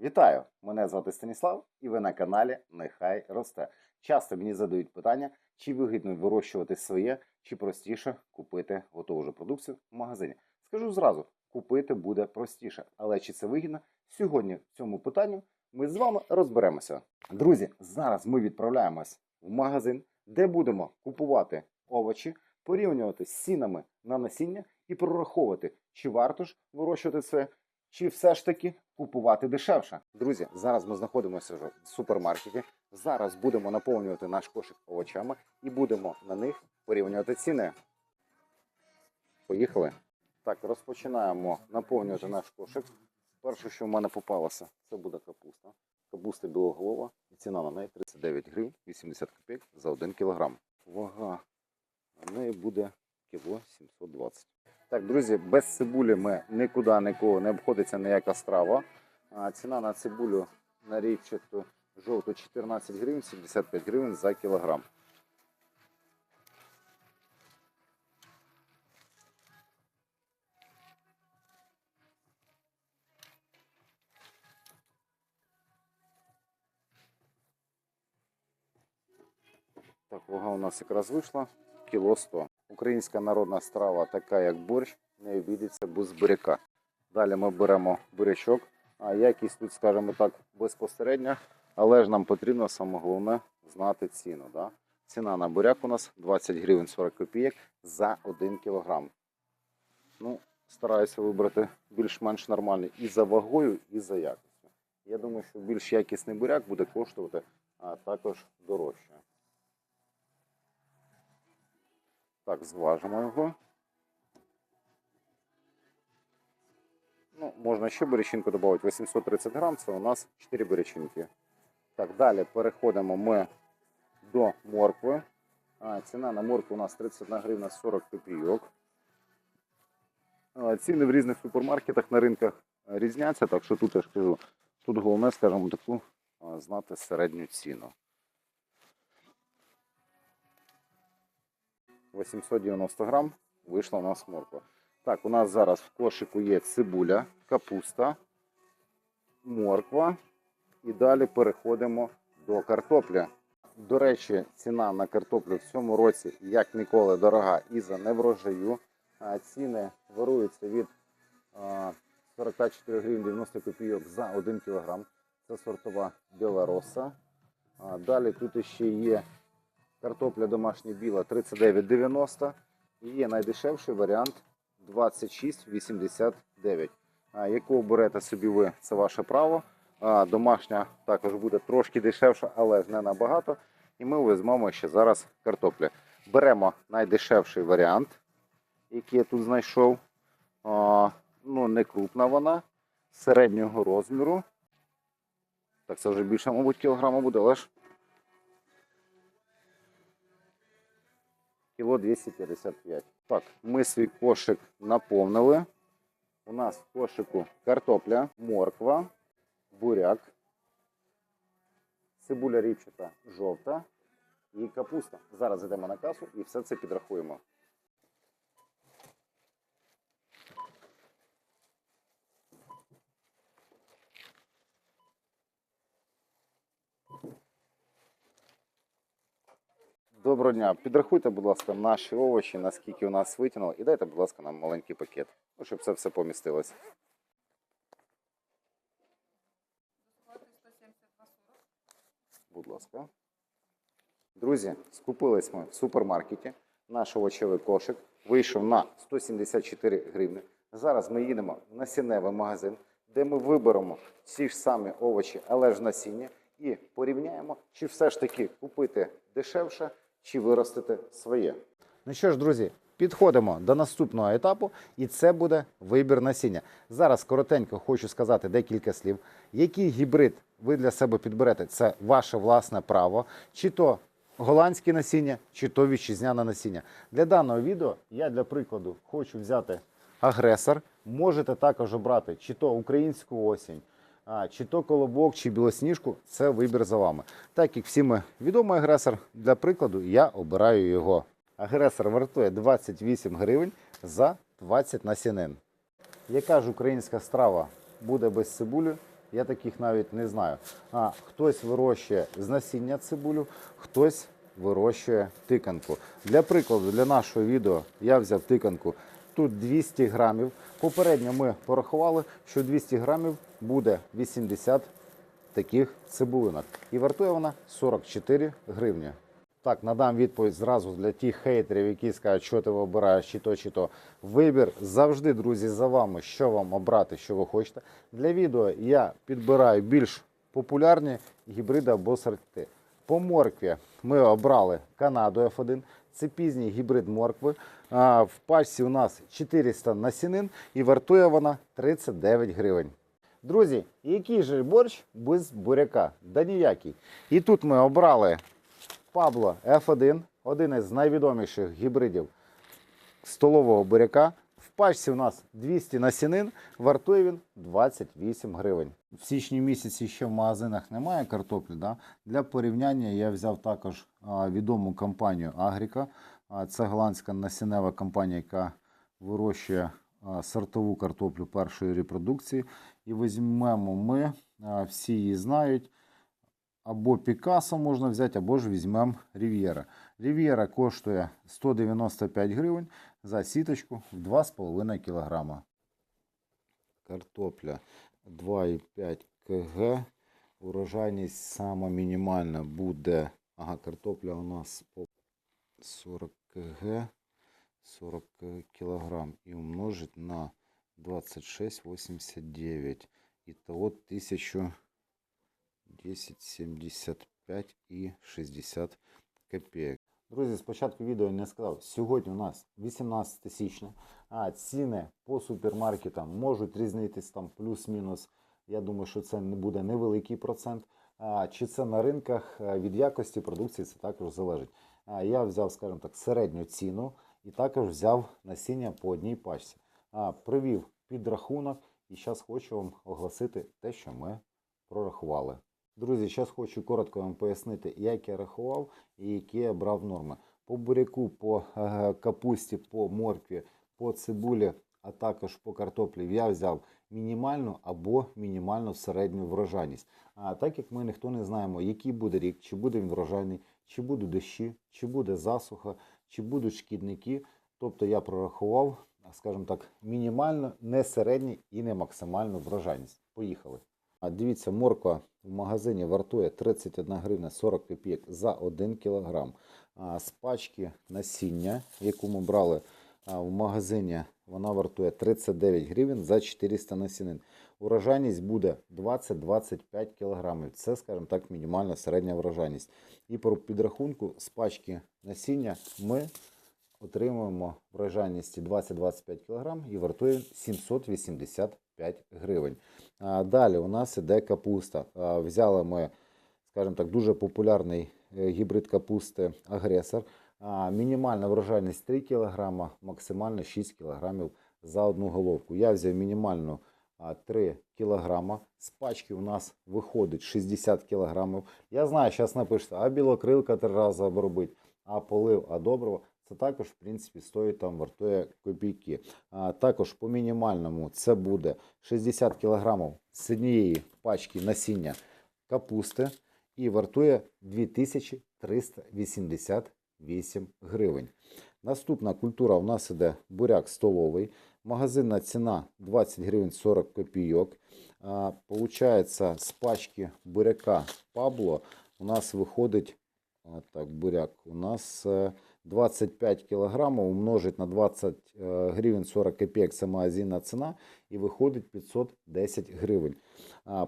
Вітаю! Мене звати Станіслав, і ви на каналі Нехай росте. Часто мені задають питання, чи вигідно вирощувати своє, чи простіше купити готову вже продукцію в магазині. Скажу зразу, купити буде простіше, але чи це вигідно? Сьогодні в цьому питанні ми з вами розберемося. Друзі, зараз ми відправляємось в магазин, де будемо купувати овочі, порівнювати з цінами на насіння і прораховувати, чи варто ж вирощувати це, чи все ж таки купувати дешевше. Друзі, зараз ми знаходимося вже в супермаркеті. Зараз будемо наповнювати наш кошик овочами і будемо на них порівнювати ціни. Поїхали. Так, розпочинаємо наповнювати наш кошик. Перше, що в мене попалося, це буде капуста. Капуста білоголова. І ціна на неї 39 гривень 80 копійок за 1 кілограм. Вага на неї буде кіло 720. Так, друзі, без цибулі ми нікуди нікого не обходиться ніяка страва. Ціна на цибулю на ріпчату жовту 14 гривень 75 гривень за кілограм. Так, вага у нас якраз вийшла. Кіло 100. Українська народна страва, така як борщ, не обійдеться без буряка. Далі ми беремо бурячок, а якість тут, скажімо так, безпосередня, але ж нам потрібно саме головне знати ціну. Да? Ціна на буряк у нас 20 гривень 40 копійок за 1 кілограм. Ну, стараюся вибрати більш-менш нормальний і за вагою, і за якістю. Я думаю, що більш якісний буряк буде коштувати а також дорожче. Так, зважимо його. Ну, можна ще бурячинку додати. 830 грам, це у нас 4 бурячинки. Так, далі переходимо ми до моркви. А, ціна на моркву у нас 31 гривна 40 копійок. Ціни в різних супермаркетах на ринках різняться, так що тут я ж кажу, тут головне, скажімо, таку знати середню ціну. 890 грам вийшла у нас морква. Так, у нас зараз в кошику є цибуля, капуста, морква. І далі переходимо до картоплі. До речі, ціна на картоплю в цьому році, як ніколи, дорога із-за неврожаю. Ціни варуються від 44 гривень 90 копійок за 1 кілограм. Це сортова білороса. Далі тут ще є Картопля домашня біла 39,90 і є найдешевший варіант 26,89. Яку оберете собі ви, це ваше право. Домашня також буде трошки дешевша, але ж не набагато. І ми візьмемо ще зараз картоплю. Беремо найдешевший варіант, який я тут знайшов. Ну, не крупна вона, середнього розміру. Так, це вже більше, мабуть, кілограма буде, але ж кіло 255. Так, ми свій кошик наповнили. У нас в кошику картопля, морква, буряк, цибуля ріпчата жовта і капуста. Зараз йдемо на касу і все це підрахуємо. Доброго дня. Підрахуйте, будь ласка, наші овочі, наскільки у нас витягнуло, і дайте, будь ласка, нам маленький пакет, ну, щоб це все помістилось. Будь ласка. Друзі, скупились ми в супермаркеті. Наш овочевий кошик вийшов на 174 гривни. Зараз ми їдемо в насінневий магазин, де ми виберемо ці ж самі овочі, але ж насіння, і порівняємо, чи все ж таки купити дешевше, чи виростити своє. Ну що ж, друзі, підходимо до наступного етапу, і це буде вибір насіння. Зараз коротенько хочу сказати декілька слів. Який гібрид ви для себе підберете, це ваше власне право, чи то голландське насіння, чи то вітчизняне насіння. Для даного відео я для прикладу хочу взяти агресор. Можете також обрати чи то українську осінь, а, чи то колобок, чи білосніжку це вибір за вами. Так як всім відомий агресор, для прикладу я обираю його. Агресор вартує 28 гривень за 20 насінин. Яка ж українська страва буде без цибулі, Я таких навіть не знаю. А хтось вирощує з насіння цибулю, хтось вирощує тиканку. Для прикладу, для нашого відео я взяв тиканку. Тут 200 грамів. Попередньо ми порахували, що 200 грамів буде 80 таких цибулинок. І вартує вона 44 гривні. Так, надам відповідь зразу для тих хейтерів, які скажуть, що ти обираєш, чи то, чи то. Вибір завжди, друзі, за вами, що вам обрати, що ви хочете. Для відео я підбираю більш популярні гібриди або сорти. По моркві ми обрали Канаду F1. Це пізній гібрид моркви. В пачці у нас 400 насінин і вартує вона 39 гривень. Друзі, який же борщ без буряка? Да ніякий. І тут ми обрали Пабло F1, один із найвідоміших гібридів столового буряка. Пачці у нас 200 насінин, вартує він 28 гривень. В січні місяці ще в магазинах немає картоплі. Да? Для порівняння я взяв також відому компанію Агріка. Це голландська насінева компанія, яка вирощує сортову картоплю першої репродукції. І візьмемо ми, всі її знають, або Пікасо можна взяти, або ж візьмемо Рів'єра. Рів'єра коштує 195 гривень за сіточку в 2,5 кг. Картопля 2,5 кг. Урожайність сама мінімальна буде. Ага, картопля у нас по 40 кг, 40 кг і умножить на 26,89. Итого 1000 10,75 і 60 копійок. Друзі, спочатку відео не сказав. Сьогодні у нас 18 січня, а ціни по супермаркетам можуть різнитись там плюс-мінус. Я думаю, що це не буде невеликий процент. А, чи це на ринках від якості продукції це також залежить. А, я взяв, скажімо так, середню ціну і також взяв насіння по одній пачці. А, привів підрахунок і зараз хочу вам оголосити те, що ми прорахували. Друзі, зараз хочу коротко вам пояснити, як я рахував і які я брав норми. По буряку, по е, капусті, по моркві, по цибулі, а також по картоплі я взяв мінімальну або мінімальну середню врожайність. А так як ми ніхто не знаємо, який буде рік, чи буде він врожайний, чи будуть дощі, чи буде засуха, чи будуть шкідники. Тобто я прорахував, скажімо так, мінімальну, не середню і не максимальну врожайність. Поїхали. А дивіться, морква в магазині вартує 31 гривня 40 копійок за 1 кілограм. А з пачки насіння, яку ми брали в магазині, вона вартує 39 гривень за 400 насінин. Урожайність буде 20-25 кілограмів. Це, скажімо так, мінімальна середня врожайність. І по підрахунку з пачки насіння ми отримуємо врожайності 20-25 кг і вартує 785 гривень. Далі у нас іде капуста. Взяли ми, скажімо так, дуже популярний е, гібрид капусти агресор. Мінімальна врожайність 3 кг, максимальна 6 кг за одну головку. Я взяв мінімальну 3 кг. З пачки у нас виходить 60 кг. Я знаю, зараз напишете, а білокрилка три рази обробить, а полив, а добриво. Це також, в принципі, стоїть там, вартує копійки. А, також по мінімальному це буде 60 кг з однієї пачки насіння капусти і вартує 2388 гривень. Наступна культура у нас іде буряк столовий. Магазинна ціна 20 гривень 40 копійок. А, Получається, з пачки буряка Пабло у нас виходить так, буряк. У нас е, 25 кілограмів умножить на 20 е, гривень 40 копійок це магазинна ціна і виходить 510 гривень.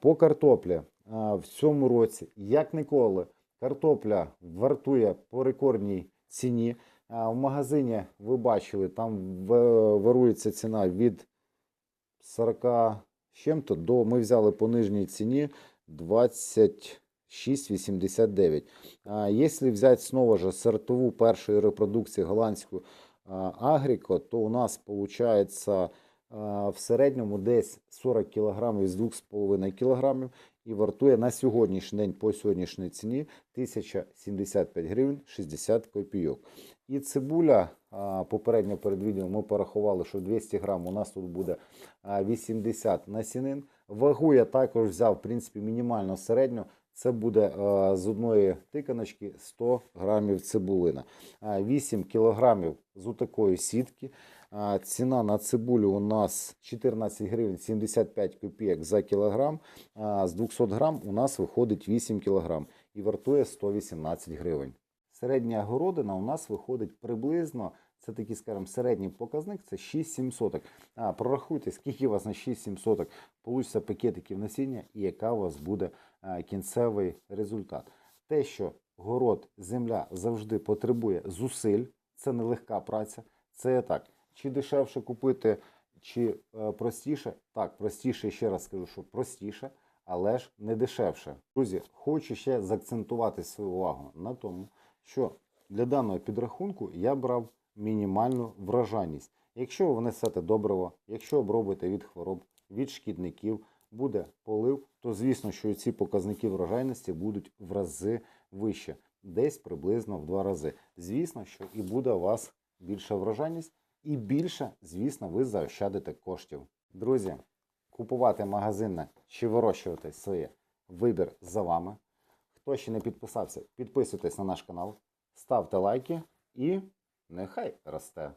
По картоплі в цьому році, як ніколи, картопля вартує по рекордній ціні. В магазині ви бачили, там варується ціна від 40 з чим-то до ми взяли по нижній ціні 26,89. А Если взять снова же сортову першої репродукції голландську Агріко, то у нас получается в середньому десь 40 кг із 2,5 кг і вартує на сьогоднішній день по сьогоднішній ціні 1075 гривень 60 копійок. І цибуля попередньо перед відео ми порахували, що 200 грам у нас тут буде 80 насінин, Вагу я також взяв, в принципі, мінімально середню. Це буде е, з одної тиканочки 100 грамів цибулина. Е, 8 кілограмів з отакої сітки. Е, Ціна на цибулю у нас 14 гривень 75 копійок за кілограм. З 200 грам у нас виходить 8 кілограм і вартує 118 гривень. Середня городина у нас виходить приблизно, це такий, скажімо, середній показник, це 6-7 соток. А, прорахуйте, скільки у вас на 6-7 соток получиться пакетиків насіння і яка у вас буде а, кінцевий результат. Те, що город, земля завжди потребує зусиль, це не легка праця, це так. Чи дешевше купити, чи е, простіше? Так, простіше, ще раз скажу, що простіше, але ж не дешевше. Друзі, хочу ще заакцентувати свою увагу на тому, що для даного підрахунку я брав мінімальну врожайність. Якщо ви внесете добриво, якщо обробите від хвороб, від шкідників, буде полив, то звісно, що ці показники врожайності будуть в рази вище, десь приблизно в два рази. Звісно, що і буде у вас більша врожайність, і більше, звісно, ви заощадите коштів. Друзі, купувати магазинне чи вирощувати своє вибір за вами. Хто ще не підписався, підписуйтесь на наш канал, ставте лайки і нехай росте.